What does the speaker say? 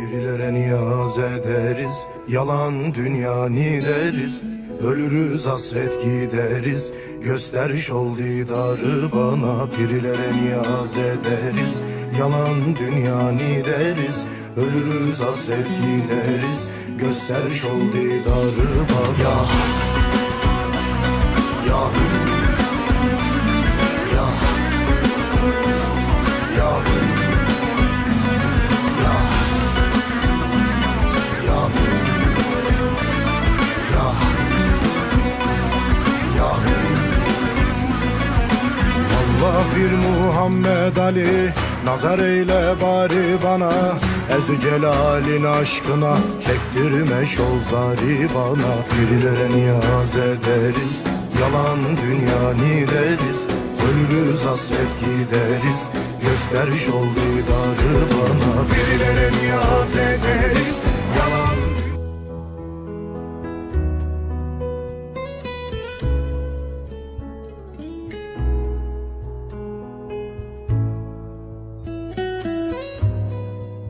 Pirilere niyaz ederiz. Yalan dünya deriz Ölürüz hasret gideriz. Göster şol didarı bana. Pirilere niyaz ederiz. Yalan dünya deriz Ölürüz hasret gideriz. Göster şol didarı bana bir Muhammed Ali Nazar eyle bari bana. Ezü celalin aşkına Çektirme şol zari bana Birilere niyaz ederiz Yalan dünya ni deriz Ölürüz hasret gideriz Göster şol didarı bana